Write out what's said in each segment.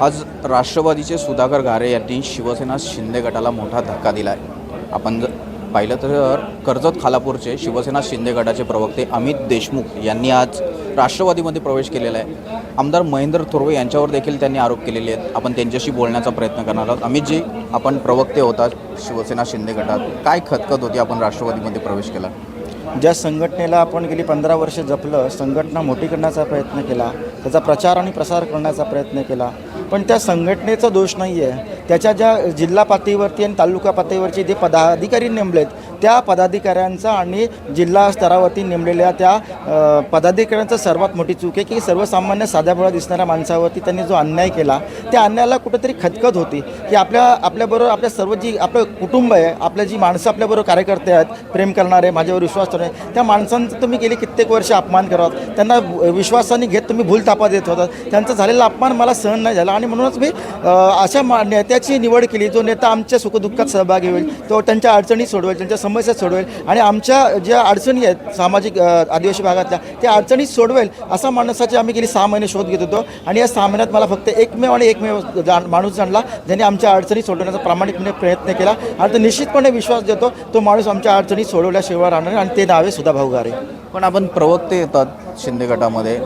आज राष्ट्रवादीचे सुधाकर घारे यांनी शिवसेना शिंदे गटाला मोठा धक्का दिला आहे आपण जर पाहिलं तर कर्जत खालापूरचे शिवसेना शिंदे गटाचे प्रवक्ते अमित देशमुख यांनी आज राष्ट्रवादीमध्ये प्रवेश केलेला आहे. आमदार महेंद्र थोरवे यांच्यावर देखील त्यांनी आरोप केलेले आहेत. आपण त्यांच्याशी बोलण्याचा प्रयत्न करणार आहोत. अमितजी आपण प्रवक्ते होतात शिवसेना शिंदे गटात. काय खतखत होती आपण राष्ट्रवादीमध्ये प्रवेश केला? ज्या संघटनेला आपण गेली पंधरा वर्ष जपलं संघटना मोठी करण्याचा प्रयत्न केला त्याचा प्रचार आणि प्रसार करण्याचा प्रयत्न केला पण त्या संघटनेचा दोष नाही आहे त्याच्या ज्या जिल्हा पातळीवरती आणि तालुका पातळीवरचे जे पदाधिकारी नेमलेत त्या पदाधिकाऱ्यांचा आणि जिल्हा स्तरावरती नेमलेल्या त्या अ, पदाधिकाऱ्यांचा सर्वात मोठी चूक आहे की सर्वसामान्य साध्याभोळा दिसणाऱ्या माणसावरती त्यांनी जो अन्याय केला त्या अन्यायाला कुठेतरी खतखत होती की आपल्या आपल्याबरोबर आपल्या सर्व जी आपलं कुटुंब आहे आपल्या जी माणसं आपल्याबरोबर कार्यकर्ते आहेत प्रेम करणारे माझ्यावर विश्वास ठेवणारे त्या माणसांचा तुम्ही गेली कित्येक वर्ष अपमान करत त्यांना विश्वासाने घेत तुम्ही भूलतापा देत होता त्यांचा झालेला अपमान मला सहन नाही झाला आणि म्हणूनच मी अ, अशा मा नेत्याची निवड केली जो नेता आमच्या सुखदुःखात सहभागी होईल तो त्यांच्या अडचणी सोडवेल त्यांच्या समस्या सोडवेल आणि आमच्या ज्या अडचणी आहेत सामाजिक आदिवासी भागातल्या त्या अडचणी सोडवेल असा माणसाची आम्ही गेली सहा महिने शोध घेत होतो. आणि या सहा महिन्यात मला फक्त एकमेव आणि एकमेव जाण माणूस जाणला ज्याने आमच्या अडचणी सोडवण्याचा प्रामाणिकपणे प्रयत्न केला. आणि तो निश्चितपणे विश्वास देतो तो माणूस आमच्या अडचणी सोडवल्याशिवाय राहणार आणि ते नावे आहे सुधाभाऊ गारे पण आपण प्रवक्ते येतात शिंदे गटामध्ये.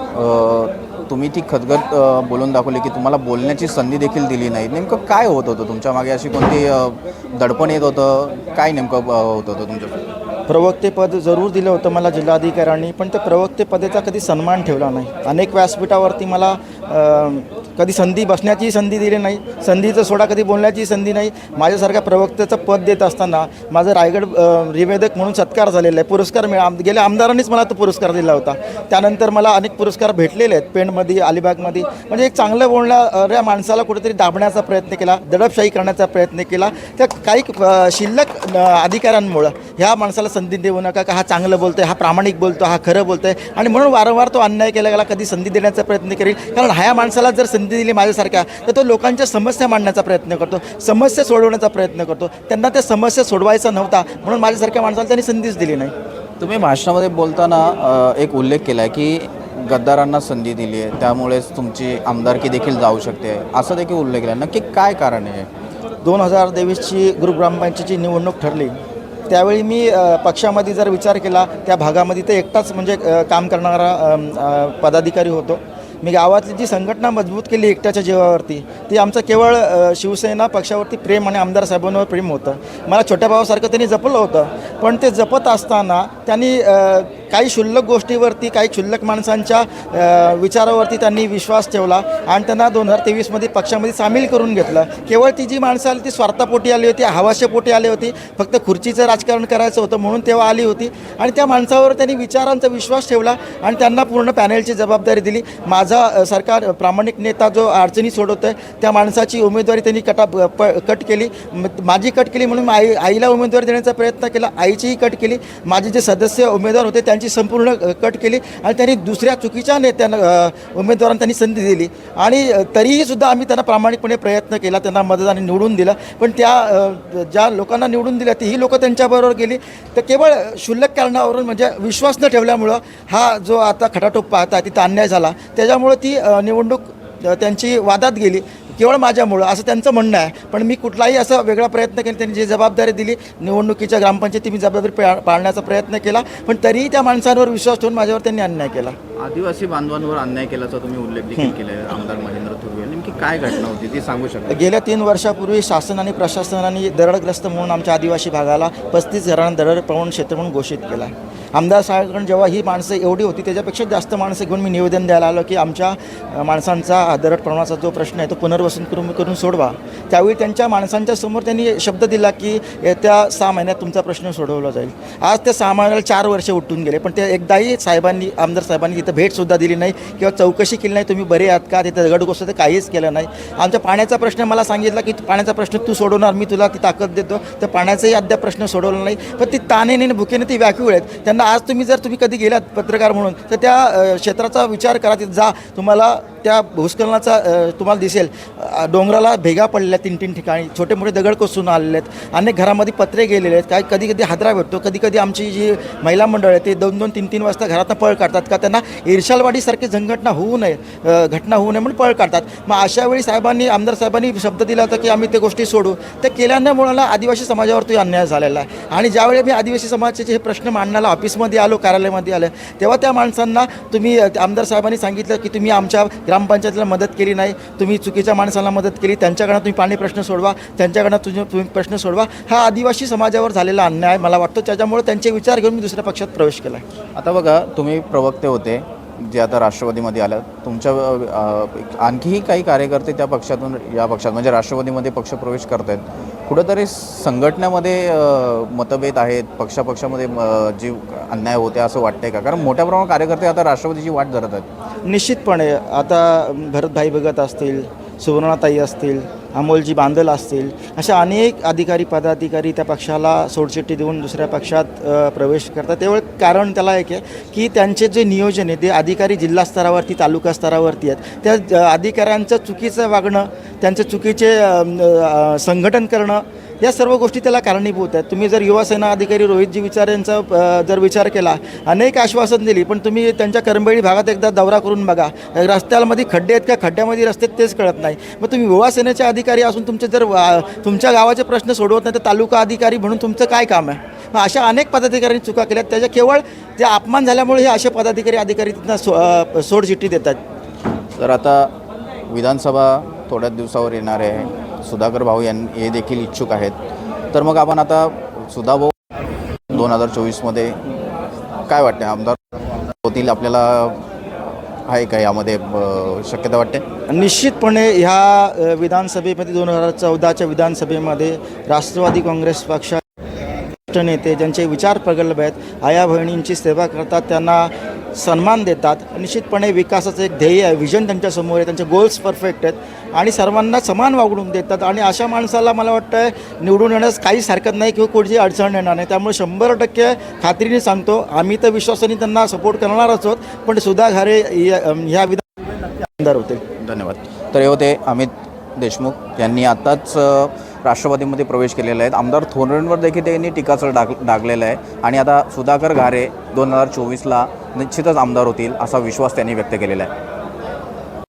तुम्ही ती खतखत बोलून दाखवली की तुम्हाला बोलण्याची संधी देखील दिली नाही. नेमकं काय होत होतं तुमच्या मागे? अशी कोणती दडपण येत होतं? काय नेमकं होत होतं तुमच्या प्रवक्तेपद जरूर दिलं होतं मला जिल्हाधिकाऱ्यांनी पण त्या प्रवक्तेपदेचा कधी सन्मान ठेवला नाही. अनेक व्यासपीठावरती मला कधी संधी बसण्याची संधी दिली नाही. संधीचं सोडा कधी बोलण्याची संधी नाही. माझ्यासारख्या प्रवक्त्याचं पद देत असताना माझं रायगड निवेदक म्हणून सत्कार झालेला आहे. पुरस्कार मिळा आम गेल्या आमदारांनीच मला तो पुरस्कार दिला होता. त्यानंतर मला अनेक पुरस्कार भेटलेले आहेत. पेणमध्ये अलिबागमध्ये. म्हणजे एक चांगलं बोलणाऱ्या माणसाला कुठेतरी दाबण्याचा प्रयत्न केला दडपशाही करण्याचा प्रयत्न केला. त्या काही शिल्लक अधिकाऱ्यांमुळं ह्या माणसाला संधी देऊ नका का हा चांगलं बोलतोय हा प्रामाणिक बोलतो हा खरं बोलतोय. आणि म्हणून वारंवार तो अन्याय केला गेला कधी संधी देण्याचा प्रयत्न करेल. कारण ह्या माणसाला जर संधी दिली माझ्यासारख्या तर तो लोकांच्या समस्या मांडण्याचा प्रयत्न करतो समस्या सोडवण्याचा प्रयत्न करतो. त्यांना त्या समस्या सोडवायचा नव्हता म्हणून माझ्यासारख्या माणसाला त्यांनी संधीच दिली नाही. तुम्ही भाषणामध्ये बोलताना एक उल्लेख केला आहे की गद्दारांना संधी दिली आहे त्यामुळेच तुमची आमदारकी देखील जाऊ शकते. असं देखील उल्लेख केला नक्की काय कारण आहे दोन हजार तेवीसची ग्रामपंचायतीची निवडणूक ठरली. त्यावेळी मी पक्षामध्ये जर विचार केला त्या भागामध्ये ते एकटाच म्हणजे काम करणारा पदाधिकारी होतो. मी गावातली जी संघटना मजबूत केली एकट्याच्या जीवावरती ती आमचं केवळ शिवसेना पक्षावरती प्रेम आणि आमदार साहेबांवर प्रेम होतं. मला छोट्या भावासारखं त्यांनी जपलं होतं. पण ते जपत असताना त्यांनी काही क्षुल्लक गोष्टीवरती काही क्षुल्लक माणसांच्या विचारावरती त्यांनी विश्वास ठेवला आणि त्यांना दोन हजार तेवीसमध्ये पक्षामध्ये सामील करून घेतलं. केवळ ती जी माणसं आली ती स्वार्थापोटी आली होती हवाशेपोटी आली होती फक्त खुर्चीचं राजकारण करायचं होतं म्हणून तेव्हा आली होती. आणि त्या माणसावर त्यांनी विचारांचा विश्वास ठेवला आणि त्यांना पूर्ण पॅनेलची जबाबदारी दिली. माझा सरकार प्रामाणिक नेता जो अडचणी सोडवतो आहे त्या माणसाची उमेदवारी त्यांनी कटा प कट केली. माझी कट केली म्हणून आई आईला उमेदवारी देण्याचा प्रयत्न केला आईचीही कट केली. माझे जे सदस्य उमेदवार होते त्यांची संपूर्ण कट केली आणि त्यांनी दुसऱ्या चुकीच्या नेत्यांना उमेदवारांना त्यांनी संधी दिली. आणि तरीही सुद्धा आम्ही त्यांना प्रामाणिकपणे प्रयत्न केला त्यांना मतदान निवडून दिलं. पण त्या ज्या लोकांना निवडून दिल्या ती ही लोकं त्यांच्याबरोबर गेली. तर केवळ क्षुल्लक कारणावरून म्हणजे विश्वास न ठेवल्यामुळं हा जो आता खटाटोप पाहता तिथं अन्याय झाला. त्याच्यामुळं ती निवडणूक त्यांची वादात गेली. केवळ माझ्यामुळं असं त्यांचं म्हणणं आहे. पण मी कुठलाही असा वेगळा प्रयत्न केला त्यांनी जी जबाबदारी दिली निवडणुकीच्या ग्रामपंचायती मी जबाबदारी पा पाळण्याचा प्रयत्न केला. पण तरीही त्या माणसांवर विश्वास ठेवून माझ्यावर त्यांनी अन्याय केला. आदिवासी बांधवांवर अन्याय केल्याचा तुम्ही उल्लेख देखील केला आमदार महेंद्र थोरवे. नेमकी काय घटना होती ती सांगू शकता गेल्या तीन वर्षापूर्वी शासन आणि प्रशासनाने दरडग्रस्त म्हणून आमच्या आदिवासी भागाला पस्तीस घरांना दरड प्रवण क्षेत्र म्हणून घोषित केला. आमदार साहेबांकडून जेव्हा ही माणसं एवढी होती त्याच्यापेक्षा जास्त माणसं घेऊन मी निवेदन द्यायला आलो की आमच्या माणसांचा दरड प्रमाणाचा जो प्रश्न आहे तो पुनर्वसन करून करून सोडवा. त्यावेळी त्यांच्या माणसांच्या समोर त्यांनी शब्द दिला की येत्या सहा महिन्यात तुमचा प्रश्न सोडवला जाईल. आज त्या सहा महिन्याला चार वर्ष उठून गेले पण ते एकदाही साहेबांनी आमदार साहेबांनी तिथं भेटसुद्धा दिली नाही किंवा चौकशी केली नाही तुम्ही बरे आहात का तिथं दगड तर काहीच केलं नाही. आमच्या पाण्याचा प्रश्न मला सांगितला की पाण्याचा प्रश्न तू सोडवणार मी तुला ती ताकद देतो तर पाण्याचाही अद्याप प्रश्न सोडवला नाही. पण ती तानेने आणि भुकेने ती व्याकुळ आहेत. त्यांना आज तुम्ही जर तुम्ही कधी गेलात पत्रकार म्हणून तर त्या क्षेत्राचा विचार करा तिथे जा. तुम्हाला त्या भूस्खलनाचा तुम्हाला दिसेल. डोंगराला भेगा पडलेल्या तीन तीन ठिकाणी. छोटे मोठे दगड कोसून आलेले आहेत अनेक घरामध्ये पत्रे गेलेले आहेत. काय कधी कधी हादरा भेटतो. कधी कधी आमची जी महिला मंडळ आहे ते दोन दोन तीन तीन वाजता घरातनं पळ काढतात का? त्यांना इर्शालवाडीसारखी संघटना होऊ नये घटना होऊ नये म्हणून पळ काढतात. मग अशा वेळी साहेबांनी आमदार साहेबांनी शब्द दिला होता की आम्ही ते गोष्टी सोडू. ते केल्यामुळे आदिवासी समाजावरती अन्याय झालेला आहे. आणि ज्यावेळी मी आदिवासी समाजाचे हे प्रश्न मांडण्याला ऑफिसमध्ये आलो कार्यालयामध्ये आलं. तेव्हा त्या माणसांना तुम्ही आमदार साहेबांनी सांगितलं की तुम्ही आमच्या ग्रामपंचायतीला मदत केली नाही. तुम्ही चुकीच्या माणसाला मदत केली. त्यांच्याकडनं तुम्ही पाणी प्रश्न सोडवा. त्यांच्याकडनं तुझे तुम्ही प्रश्न सोडवा. हा आदिवासी समाजावर झालेला अन्याय मला वाटतो. त्याच्यामुळे त्यांचे विचार घेऊन मी दुसऱ्या पक्षात प्रवेश केला. आहे आता बघा तुम्ही प्रवक्ते होते जे आता राष्ट्रवादीमध्ये आलं तुमच्या आणखीही काही कार्यकर्ते त्या पक्षातून या पक्षात म्हणजे राष्ट्रवादीमध्ये पक्षप्रवेश करत आहेत कुठंतरी संघटनेमध्ये मतभेद आहेत पक्षापक्षामध्ये म, जी अन्याय होते असं वाटतंय का? कारण मोठ्या प्रमाणात कार्यकर्ते आता राष्ट्रवादीची वाट धरत आहेत. निश्चितपणे. आता भरतभाई भगत असतील सुवर्णाताई असतील अमोलजी बांदल असतील. अशा अनेक अधिकारी पदाधिकारी त्या पक्षाला सोडचिठ्ठी देऊन दुसऱ्या पक्षात प्रवेश करतात. तेवढं कारण त्याला एक आहे की त्यांचे जे नियोजन आहे ते अधिकारी जिल्हा स्तरावरती तालुका स्तरावरती आहेत. त्या अधिकाऱ्यांचं चुकीचं वागणं त्यांचं चुकीचे संघटन करणं या सर्व गोष्टी त्याला कारणीभूत आहेत. तुम्ही जर युवासेना अधिकारी रोहितजी विचार यांचा जर विचार केला अनेक आश्वासन दिली पण तुम्ही त्यांच्या करंबेळी भागात एकदा दौरा करून बघा. रस्त्यामध्ये खड्डे आहेत का? खड्ड्यामध्ये रस्ते आहेत तेच कळत नाही. मग तुम्ही युवासेनेचे अधिकारी असून तुमचे जर वा- तुमच्या गावाचे प्रश्न सोडवत नाही तर तालुका अधिकारी म्हणून तुमचं काय काम आहे? मग अशा अनेक पदाधिकाऱ्यांनी चुका केल्या. त्याच्या केवळ ते अपमान झाल्यामुळे हे असे पदाधिकारी अधिकारी तिथं सो सोडचिठ्ठी देतात. तर आता विधानसभा थोड्याच दिवसावर येणार आहे. सुधाकर भाऊ यां हे देखील इच्छुक आहेत. तर मग आपण आता सुधाभाऊ दोन हजार चोवीसमध्ये काय वाटते आमदार होतील आपल्याला आहे का यामध्ये शक्यता वाटते? निश्चितपणे ह्या विधानसभेमध्ये दोन हजार चौदाच्या विधानसभेमध्ये राष्ट्रवादी काँग्रेस पक्षा नेते ज्यांचे विचार प्रगल्भ आहेत आया बहिणींची सेवा करतात त्यांना सन्मान देतात. निश्चितपणे विकासाचं एक ध्येय आहे विजन त्यांच्यासमोर आहे त्यांचे गोल्स परफेक्ट आहेत आणि सर्वांना समान वागणूक देतात. आणि अशा माणसाला मला वाटतं निवडून येण्यास काहीच हरकत नाही किंवा कुठची अडचण येणार नाही. त्यामुळे शंभर टक्के खात्रीने सांगतो आम्ही तर विश्वासाने त्यांना सपोर्ट करणारच आहोत पण सुधा घारे या- ह्या विधान आमदार धन्यवाद. तर हे होते अमित देशमुख यांनी आत्ताच राष्ट्रवादीमध्ये प्रवेश केलेला आहे. आमदार थोरणवर देखील त्यांनी टीकाचळ डाग डागलेलं आहे. आणि आता सुधाकर घारे दोन हजार चोवीसला निश्चितच आमदार होतील असा विश्वास त्यांनी व्यक्त केलेला आहे.